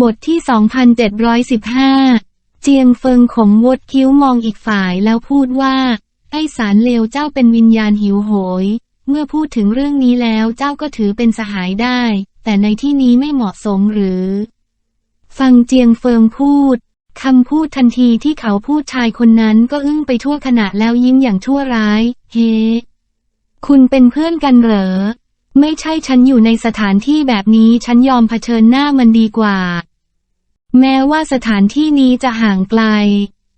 บทที่ 2715 เจียงเฟิงขมวดคิ้วมองอีกฝ่ายแล้วพูดว่า ไอ้สารเลวเจ้าเป็นวิญญาณหิวโหย เมื่อพูดถึงเรื่องนี้แล้วเจ้าก็ถือเป็นสหายได้ แต่ในที่นี้ไม่เหมาะสมหรือ ฟังเจียงเฟิงพูดคำพูดทันทีที่เขาพูดชายคนนั้นก็อึ้งไปทั่วขณะแล้วยิ้มอย่างชั่วร้าย เฮ คุณเป็นเพื่อนกันเหรอ ไม่ใช่ฉันอยู่ในสถานที่แบบนี้ฉันยอมเผชิญหน้ามันดีกว่า แม้ว่าสถานที่นี้จะห่างไกล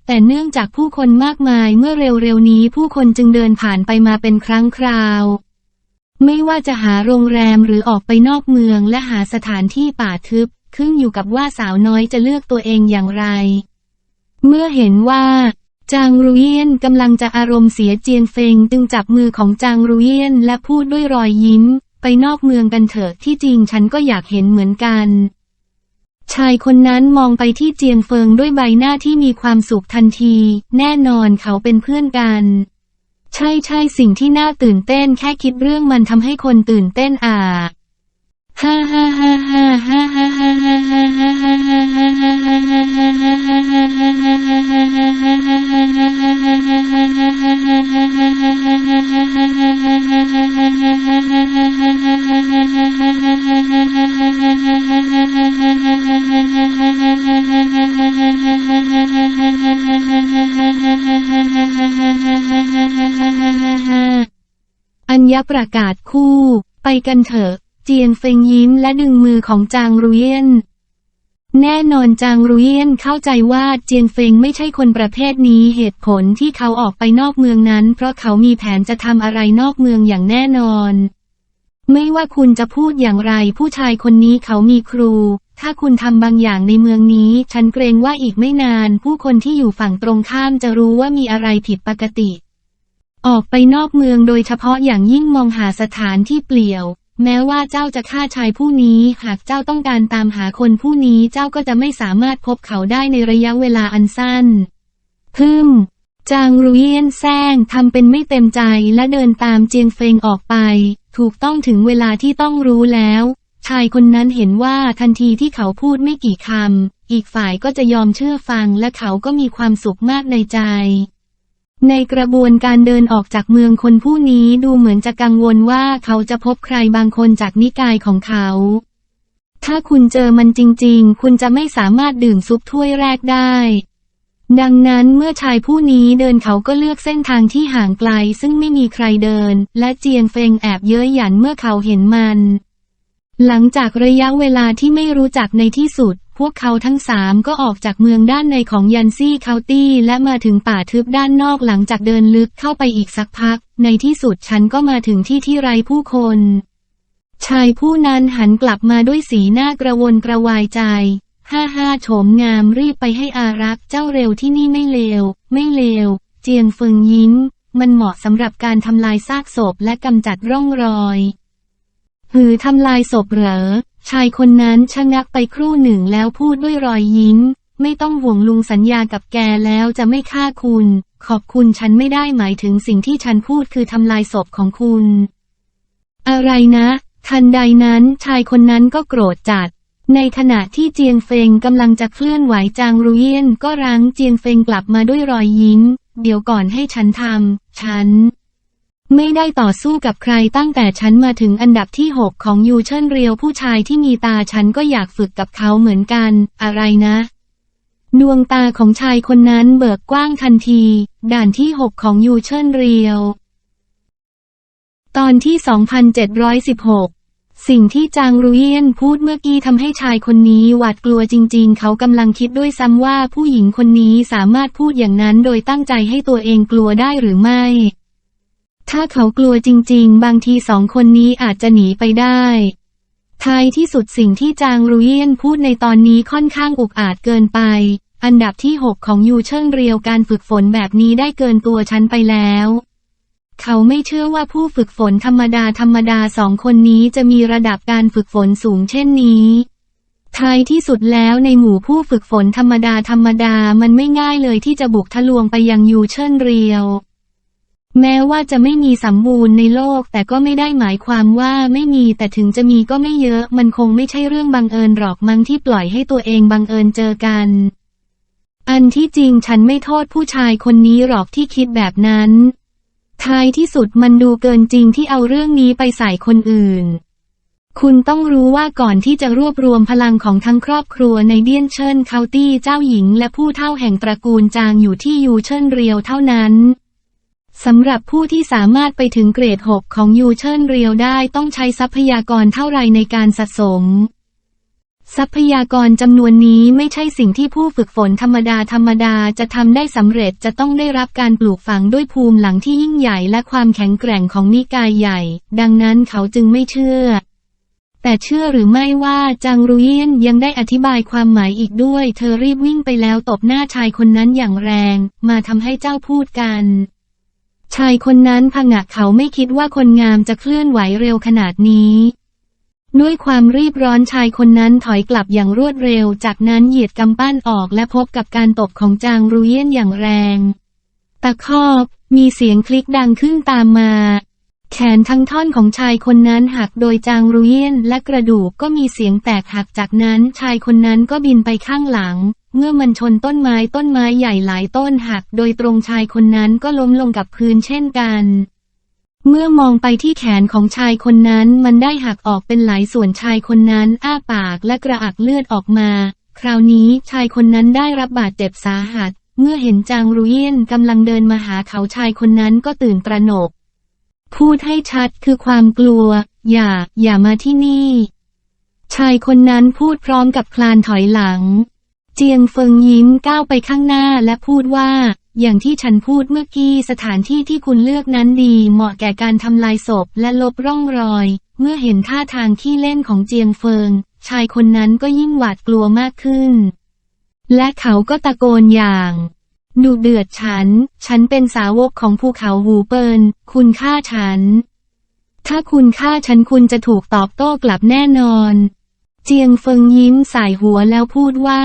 แต่เนื่องจากผู้คนมากมายเมื่อเร็วๆนี้ผู้คนจึงเดินผ่านไปมาเป็นครั้งคราว ไม่ว่าจะหาโรงแรมหรือออกไปนอกเมืองและหาสถานที่ป่าทึบ ขึ้นอยู่กับว่าสาวน้อยจะเลือกตัวเองอย่างไร เมื่อเห็นว่าจางรุเยียนกำลังจะอารมณ์เสียเจียงเฟงจึงจับมือของจางรุเยียนและพูดด้วยรอยยิ้ม ไปนอกเมืองกันเถอะที่จริงฉันก็อยากเห็นเหมือนกัน ชายคนนั้นมองไปที่เจียงเฟิงด้วยใบหน้าที่มีความสุขทันที แน่นอนเขาเป็นเพื่อนกัน ใช่ใช่สิ่งที่น่าตื่นเต้นแค่คิดเรื่องมันทำให้คนตื่นเต้นอะฮ่า ฮ่าฮ่าฮ่าฮ่าฮ่าฮ่าฮ่าฮ่าฮ่าฮ่าฮ่าฮ่าอัญญประกาศคู่ ไปกันเถอะ จียงเฟิงยิ้มและดึงมือของจางรุเยียนแน่นอนจางรุเยียนเข้าใจว่าเจียงเฟิงไม่ใช่คนประเภทนี้เหตุผลที่เขาออกไปนอกเมืองนั้น เพราะเขามีแผนจะทำอะไรนอกเมืองอย่างแน่นอน ไม่ว่าคุณจะพูดอย่างไร ผู้ชายคนนี้เขามีครู ถ้าคุณทำบางอย่างในเมืองนี้ ฉันเกรงว่าอีกไม่นาน ผู้คนที่อยู่ฝั่งตรงข้ามจะรู้ว่ามีอะไรผิดปกติ ออกไปนอกเมืองโดยเฉพาะอย่างยิ่งมองหาสถานที่เปลี่ยว แม้ว่าเจ้าจะฆ่าชายผู้นี้ หากเจ้าต้องการตามหาคนผู้นี้เจ้าก็จะไม่สามารถพบเขาได้ในระยะเวลาอันสั้น พึ่ม จางรุเยียนแซงทำเป็นไม่เต็มใจและเดินตามเจียงเฟงออกไป ถูกต้องถึงเวลาที่ต้องรู้แล้ว ชายคนนั้นเห็นว่าทันทีที่เขาพูดไม่กี่คำ อีกฝ่ายก็จะยอมเชื่อฟังและเขาก็มีความสุขมากในใจ ในกระบวนการเดินออกจากเมืองคนผู้นี้ดูเหมือนจะกังวลว่าเขาจะพบใครบางคนจากนิกายของเขา ถ้าคุณเจอมันจริง ๆ คุณจะไม่สามารถดื่มซุปถ้วยแรกได้ ดังนั้นเมื่อชายผู้นี้เดินเขาก็เลือกเส้นทางที่ห่างไกลซึ่งไม่มีใครเดิน และเจียงเฟงแอบเย้ยหยันเมื่อเขาเห็นมัน หลังจากระยะเวลาที่ไม่รู้จักในที่สุด พวกเขาทั้งสามก็ออกจากเมืองด้านในของยันซี่เคาน์ตี้และมาถึงป่าทึบด้านนอกหลังจากเดินลึกเข้าไปอีกสักพัก ในที่สุดฉันก็มาถึงที่ที่ไร้ผู้คน ชายผู้นั้นหันกลับมาด้วยสีหน้ากระวนกระวายใจ ห้าห้าโฉมงามรีบไปให้อารักษ์เจ้าเร็วที่นี่ไม่เลว ไม่เลว เจียงเฟิงยิ้ม มันเหมาะสำหรับการทำลายซากศพและกำจัดร่องรอย หือทำลายศพเหรอ ชายคนนั้นชะงักไปครู่หนึ่งแล้วพูดด้วยรอยยิ้ม ไม่ต้องห่วงลุงสัญญากับแกแล้วจะไม่ฆ่าคุณ ขอบคุณฉันไม่ได้หมายถึงสิ่งที่ฉันพูดคือทำลายศพของคุณ อะไรนะ ทันใดนั้นชายคนนั้นก็โกรธจัด ในขณะที่เจียงเฟงกำลังจะเคลื่อนไหวจางรุเยียนก็รั้งเจียงเฟงกลับมาด้วยรอยยิ้ม เดี๋ยวก่อนให้ฉันทำฉัน ไม่ได้ต่อสู้กับใครตั้งแต่ฉันมาถึงอันดับที่6ของยูเชินเรียวผู้ชายที่มีตาฉันก็อยากฝึกกับเขาเหมือนกัน อะไรนะ ดวงตาของชายคนนั้นเบิกกว้างทันที ด่านที่6ของยูเชินเรียว ตอนที่ 2716สิ่งที่จางรุเยียนพูดเมื่อกี้ทำให้ชายคนนี้หวาดกลัวจริงๆ เขากำลังคิดด้วยซ้ำว่าผู้หญิงคนนี้สามารถพูดอย่างนั้นโดยตั้งใจให้ตัวเองกลัวได้หรือไม่ ถ้าเขากลัวจริง ๆ บางทีสองคนนี้อาจจะหนีไปได้ท้ายที่สุดสิ่งที่จางรุเยียนพูดในตอนนี้ค่อนข้างอุกอาจเกินไป อันดับที่ 6 ของยูเชิงเรียวการฝึกฝนแบบนี้ได้เกินตัวฉันไปแล้ว เขาไม่เชื่อว่าผู้ฝึกฝนธรรมดาธรรมดาสองคนนี้จะมีระดับการฝึกฝนสูงเช่นนี้ท้ายที่สุดแล้วในหมู่ผู้ฝึกฝนธรรมดาธรรมดามันไม่ง่ายเลยที่จะบุกทะลวงไปยังยูเชินเรียว แม้ว่าจะไม่มีสมบูรณ์ในโลกแต่ก็ไม่ได้หมายความว่าไม่มีแต่ถึงจะมีก็ไม่เยอะ มันคงไม่ใช่เรื่องบังเอิญหรอกมั้งที่ปล่อยให้ตัวเองบังเอิญเจอกัน อันที่จริงฉันไม่โทษผู้ชายคนนี้หรอกที่คิดแบบนั้น ท้ายที่สุดมันดูเกินจริงที่เอาเรื่องนี้ไปใส่คนอื่น คุณต้องรู้ว่าก่อนที่จะรวบรวมพลังของทั้งครอบครัวในเดียนเชิญเคาตี้เจ้าหญิง และผู้เท่าแห่งตระกูลจางอยู่ที่ยูเชิญเรียวเท่านั้น สำหรับผู้ที่สามารถไปถึงเกรด 6 ของยูเชิญเรียวได้ต้องใช้ทรัพยากรเท่าไรในการสะสม ทรัพยากรจำนวนนี้ไม่ใช่สิ่งที่ผู้ฝึกฝนธรรมดาธรรมดาจะทำได้สำเร็จจะต้องได้รับการปลูกฝังด้วยภูมิหลังที่ยิ่งใหญ่และความแข็งแกร่งของนิกายใหญ่ ดังนั้นเขาจึงไม่เชื่อ แต่เชื่อหรือไม่ว่าจางรุยนยังได้อธิบายความหมายอีกด้วย เธอรีบวิ่งไปแล้วตบหน้าชายคนนั้นอย่างแรง มาทำให้เจ้าพูดกัน ชายคนนั้นผงะเขาไม่คิดว่าคนงามจะเคลื่อนไหวเร็วขนาดนี้ ด้วยความรีบร้อนชายคนนั้นถอยกลับอย่างรวดเร็ว จากนั้นเหยียดกำปั้นออกและพบกับการตบของจางรุเยนอย่างแรง ตะคอกมีเสียงคลิกดังขึ้นตามมา แขนทั้งท่อนของชายคนนั้นหักโดยจางรุเยนและกระดูกก็มีเสียงแตกหักจากนั้นชายคนนั้นก็บินไปข้างหลัง เมื่อมันชนต้นไม้ต้นไม้ใหญ่หลายต้นหัก โดยตรงชายคนนั้นก็ล้มลงกับพื้นเช่นกัน เมื่อมองไปที่แขนของชายคนนั้นมันได้หักออกเป็นหลายส่วนชายคนนั้น อ้าปากและกระอักเลือดออกมา คราวนี้ชายคนนั้นได้รับบาดเจ็บสาหัส เมื่อเห็นจางรุเยนกำลังเดินมาหาเขาชายคนนั้นก็ตื่นตระหนก พูดให้ชัดคือความกลัว อย่า อย่ามาที่นี่ ชายคนนั้นพูดพร้อมกับคลานถอยหลัง เจียงเฟิงยิ้มก้าวไปข้างหน้าและพูดว่า อย่างที่ฉันพูดเมื่อกี้สถานที่ที่คุณเลือกนั้นดีเหมาะแก่การทำลายศพและลบร่องรอย เมื่อเห็นท่าทางขี้เล่นของเจียงเฟิง ชายคนนั้นก็ยิ่งหวาดกลัวมากขึ้น และเขาก็ตะโกนอย่างดุเดือดฉัน ฉันเป็นสาวกของภูเขาหูเปินคุณฆ่าฉัน ถ้าคุณฆ่าฉันคุณจะถูกตอบโต้กลับแน่นอน เจียงเฟิงยิ้มสายหัวแล้วพูดว่า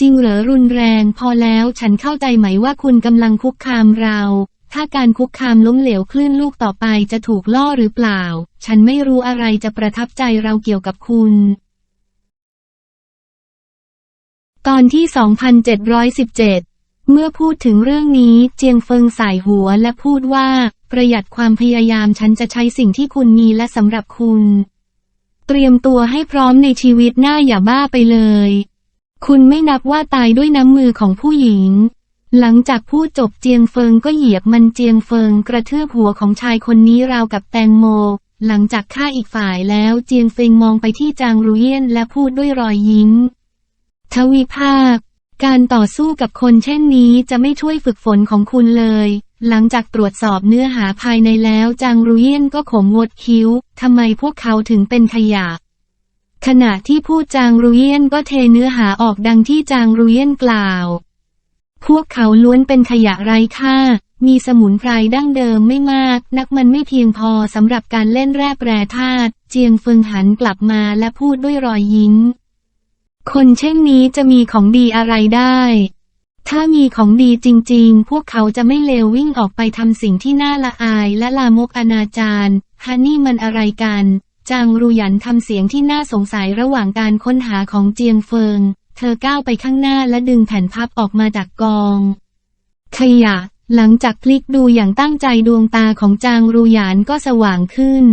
จริงเหรอรุนแรงพอแล้วฉันเข้าใจไหมว่าคุณกำลังคุกคามเรา ถ้าการคุกคามล้มเหลวคลื่นลูกต่อไปจะถูกล่อหรือเปล่า ฉันไม่รู้อะไรจะประทับใจเราเกี่ยวกับคุณ ตอนที่ 2717 เมื่อพูดถึงเรื่องนี้เจียงเฟิงสายหัวและพูดว่า ประหยัดความพยายามฉันจะใช้สิ่งที่คุณมีและสำหรับคุณ เตรียมตัวให้พร้อมในชีวิตหน้าอย่าบ้าไปเลย คุณไม่นับว่าตายด้วยน้ำมือของผู้หญิง หลังจากพูดจบเจียงเฟิงก็เหยียบมันเจียงเฟิงกระเทือบหัวของชายคนนี้ราวกับแตงโม หลังจากฆ่าอีกฝ่ายแล้วเจียงเฟิงมองไปที่จางรุเยนและพูดด้วยรอยยิ้ม ทวีภาค การต่อสู้กับคนเช่นนี้จะไม่ช่วยฝึกฝนของคุณเลย หลังจากตรวจสอบเนื้อหาภายในแล้วจางรุเยนก็ขมงดคิ้วทำไมพวกเขาถึงเป็นขยะ ขณะที่พูดจางรุเยียนก็เทเนื้อหาออกดังที่จางรุเยนกล่าว พวกเขาล้วนเป็นขยะไร้ค่า มีสมุนไพรดั้งเดิมไม่มาก นักมันไม่เพียงพอสำหรับการเล่นแร่แปรธาตุ เจียงเฟิงหันกลับมาและพูดด้วยรอยยิ้ม คนเช่นนี้จะมีของดีอะไรได้ ถ้ามีของดีจริง ๆ พวกเขาจะไม่เลววิ่งออกไปทำสิ่งที่น่าละอายและลามกอนาจารฮันนี่มันอะไรกัน จางรูหยันทำเสียงที่น่าสงสัยระหว่างการค้นหาของเจียงเฟิง เธอก้าวไปข้างหน้าและดึงแผ่นพับออกมาจากกอง ขยะ หลังจากคลิกดูอย่างตั้งใจดวงตาของจางรูหยานก็สว่างขึ้น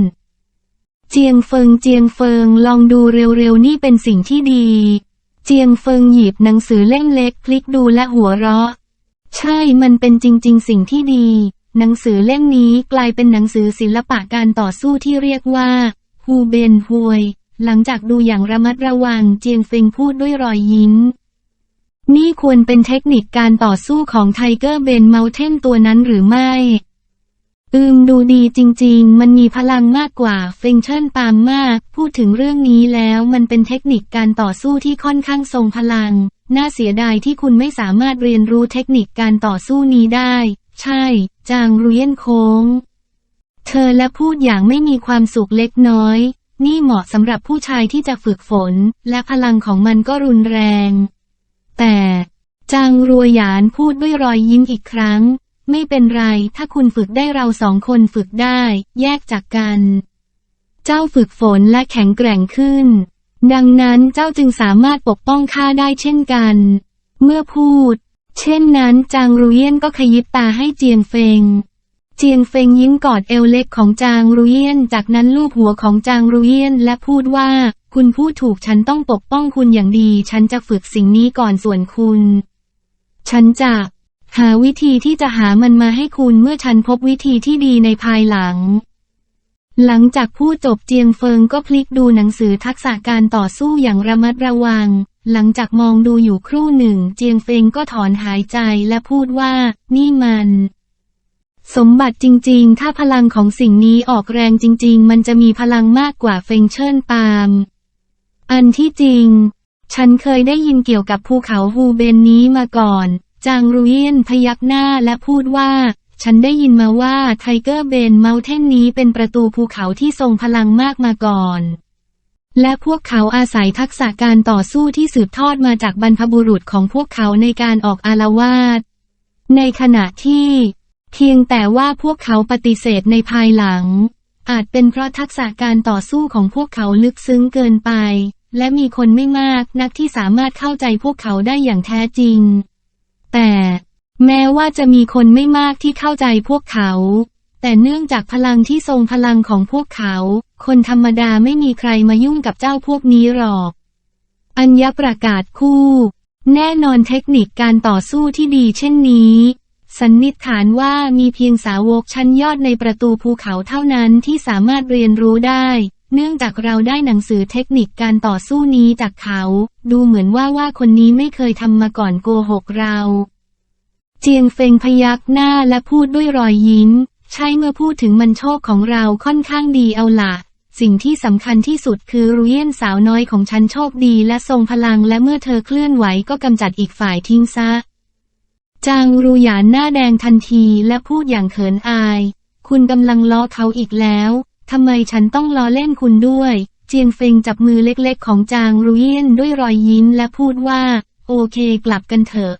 เจียงเฟิงเจียงเฟิงลองดูเร็วๆนี่เป็นสิ่งที่ดี เจียงเฟิงหยิบหนังสือเล่มเล็กพลิกดูและหัวเราะ ใช่มันเป็นจริง ๆ สิ่งที่ดี หนังสือเล่มนี้กลายเป็นหนังสือศิลปะการต่อสู้ที่เรียกว่า ฮูเบนฮวย หลังจากดูอย่างระมัดระวังเจียงเฟิงพูดด้วยรอยยิ้ม นี่ควรเป็นเทคนิคการต่อสู้ของไทเกอร์เบนเมลเทนตัวนั้นหรือไม่ อืมดูดีจริง ๆ มันมีพลังมากกว่าเฟงเชิญปามมาก พูดถึงเรื่องนี้แล้วมันเป็นเทคนิคการต่อสู้ที่ค่อนข้างทรงพลัง น่าเสียดายที่คุณไม่สามารถเรียนรู้เทคนิคการต่อสู้นี้ได้ ใช่ จางเรียนโค้ง เธอและพูดอย่างไม่มีความสุขเล็กน้อย นี่เหมาะสำหรับผู้ชายที่จะฝึกฝน และพลังของมันก็รุนแรง แต่จางรัวหยานพูดด้วยรอยยิ้มอีกครั้ง ไม่เป็นไร ถ้าคุณฝึกได้เราสองคนฝึกได้ แยกจากกัน เจ้าฝึกฝนและแข็งแกร่งขึ้น ดังนั้นเจ้าจึงสามารถปกป้องข้าได้เช่นกัน เมื่อพูด เช่นนั้นจางรุเยียนก็ขยิบตาให้เจียงเฟง เจียงเฟงยิ้มกอดเอวเล็กของจางรุเยียน จากนั้นลูบหัวของจางรุเยียนและพูดว่า คุณพูดถูกฉันต้องปกป้องคุณอย่างดี ฉันจะฝึกสิ่งนี้ก่อนส่วนคุณ ฉันจะ หาวิธีที่จะหามันมาให้คุณเมื่อฉันพบวิธีที่ดีในภายหลัง หลังจากพูดจบเจียงเฟิงก็พลิกดูหนังสือทักษะการต่อสู้อย่างระมัดระวัง หลังจากมองดูอยู่ครู่หนึ่ง เจียงเฟิงก็ถอนหายใจและพูดว่า นี่มัน สมบัติจริง ๆ ถ้าพลังของสิ่งนี้ออกแรงจริง ๆ มันจะมีพลังมากกว่าเฟงเชิญปาล์ม อันที่จริง ฉันเคยได้ยินเกี่ยวกับภูเขาฮูเบนนี้มาก่อน จางรุเยียนพยักหน้าและพูดว่า ฉันได้ยินมาว่าไทเกอร์เบนเมลเทนนี้เป็นประตูภูเขาที่ทรงพลังมากมาก่อน และพวกเขาอาศัยทักษะการต่อสู้ที่สืบทอดมาจากบรรพบุรุษของพวกเขาในการออกอารวาสในขณะที่ เพียงแต่ว่าพวกเขาปฏิเสธในภายหลัง อาจเป็นเพราะทักษะการต่อสู้ของพวกเขาลึกซึ้งเกินไป และมีคนไม่มากนักที่สามารถเข้าใจพวกเขาได้อย่างแท้จริง แต่แม้ว่าจะมีคนไม่มากที่เข้าใจพวกเขา แต่เนื่องจากพลังที่ทรงพลังของพวกเขา คนธรรมดาไม่มีใครมายุ่งกับเจ้าพวกนี้หรอก อัญญประกาศคู่ แน่นอนเทคนิคการต่อสู้ที่ดีเช่นนี้ สันนิษฐานว่ามีเพียงสาวกชั้นยอดในประตูภูเขาเท่านั้นที่สามารถเรียนรู้ได้ เนื่องจากเราได้หนังสือเทคนิคการต่อสู้นี้จากเขา ดูเหมือนว่าว่าคนนี้ไม่เคยทำมาก่อนโกหกเรา เจียงเฟงพยักหน้าและพูดด้วยรอยยิ้ม ใช่เมื่อพูดถึงมันโชคของเราค่อนข้างดีเอาละสิ่งที่สำคัญที่สุดคือรุเยียนสาวน้อยของฉันโชคดีและทรงพลังและเมื่อเธอเคลื่อนไหวก็กำจัดอีกฝ่ายทิ้งซะ จางรูหยานหน้าแดงทันทีและพูดอย่างเขินอาย คุณกำลังล้อเขาอีกแล้วทำไมฉันต้องล้อเล่นคุณด้วย เจียงเฟงจับมือเล็กๆ ของจางรูเยียนด้วยรอยยิ้มและพูดว่า โอเคกลับกันเถอะ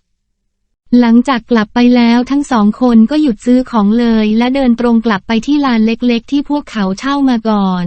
หลังจากกลับไปแล้วทั้งสองคนก็หยุดซื้อของเลย และเดินตรงกลับไปที่ลานเล็กๆ ที่พวกเขาเช่ามาก่อน